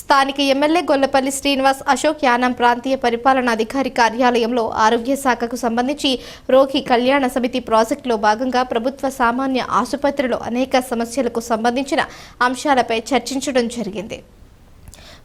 స్థానిక ఎమ్మెల్యే గొల్లపల్లి శ్రీనివాస్ అశోక్ యానం ప్రాంతీయ పరిపాలనాధికారి కార్యాలయంలో ఆరోగ్య శాఖకు సంబంధించి రోగి కళ్యాణ సమితి ప్రాజెక్టులో భాగంగా ప్రభుత్వ సామాన్య ఆసుపత్రిలో అనేక సమస్యలకు సంబంధించిన అంశాలపై చర్చించడం జరిగింది.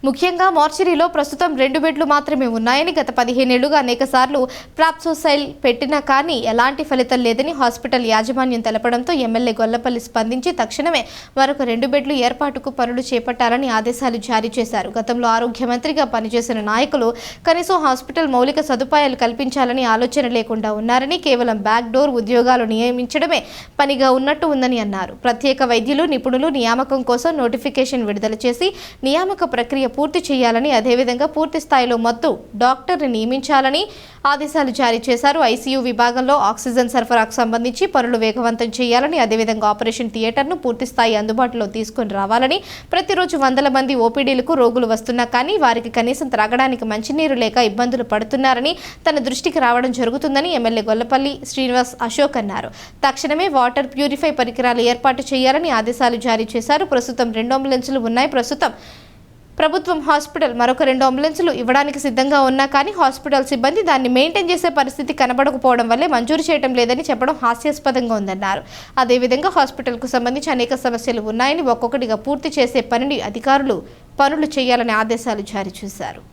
ముఖ్యంగా మార్చరీలో ప్రస్తుతం రెండు బెడ్లు మాత్రమే ఉన్నాయని గత పదిహేనేళ్ళుగా అనేక సార్లు ప్రాప్సోసైల్ పెట్టినా కానీ ఎలాంటి ఫలితం లేదని హాస్పిటల్ యాజమాన్యం తెలపడంతో ఎమ్మెల్యే గొల్లపల్లి స్పందించి తక్షణమే మరొక రెండు బెడ్లు ఏర్పాటుకు పనులు చేపట్టాలని ఆదేశాలు జారీ చేశారు. గతంలో ఆరోగ్య మంత్రిగా పనిచేసిన నాయకులు కనీసం హాస్పిటల్ మౌలిక సదుపాయాలు కల్పించాలని ఆలోచన లేకుండా ఉన్నారని కేవలం బ్యాక్ డోర్ ఉద్యోగాలు నియమించడమే పనిగా ఉన్నట్టు ఉందని అన్నారు. ప్రత్యేక వైద్యులు నిపుణులు నియామకం కోసం నోటిఫికేషన్ విడుదల చేసి నియామక ప్రక్రియ పూర్తి చేయాలని అదేవిధంగా పూర్తి స్థాయిలో మత్తు డాక్టర్ని నియమించాలని ఆదేశాలు జారీ చేశారు. ఐసీయూ విభాగంలో ఆక్సిజన్ సరఫరాకు సంబంధించి పనులు వేగవంతం చేయాలని అదేవిధంగా ఆపరేషన్ థియేటర్ను పూర్తి స్థాయి అందుబాటులో తీసుకొని రావాలని ప్రతిరోజు వందల మంది ఓపీడీలకు రోగులు వస్తున్నా కానీ వారికి కనీసం త్రాగడానికి మంచినీరు లేక ఇబ్బందులు పడుతున్నారని తన దృష్టికి రావడం జరుగుతుందని ఎమ్మెల్యే గొల్లపల్లి శ్రీనివాస్ అశోక్ అన్నారు. తక్షణమే వాటర్ ప్యూరిఫై పరికరాలు ఏర్పాటు చేయాలని ఆదేశాలు జారీ చేశారు. ప్రస్తుతం రెండు అంబులెన్సులు ఉన్నాయి. ప్రస్తుతం ప్రభుత్వం హాస్పిటల్ మరొక రెండు అంబులెన్సులు ఇవ్వడానికి సిద్ధంగా ఉన్నా కానీ హాస్పిటల్ సిబ్బంది దాన్ని మెయింటైన్ చేసే పరిస్థితి కనబడకపోవడం వల్లే మంజూరు చేయడం లేదని చెప్పడం హాస్యాస్పదంగా ఉందన్నారు. అదేవిధంగా హాస్పిటల్కు సంబంధించి అనేక సమస్యలు ఉన్నాయని ఒక్కొక్కటిగా పూర్తి చేసే పనిని అధికారులు పనులు చేయాలని ఆదేశాలు జారీ చేశారు.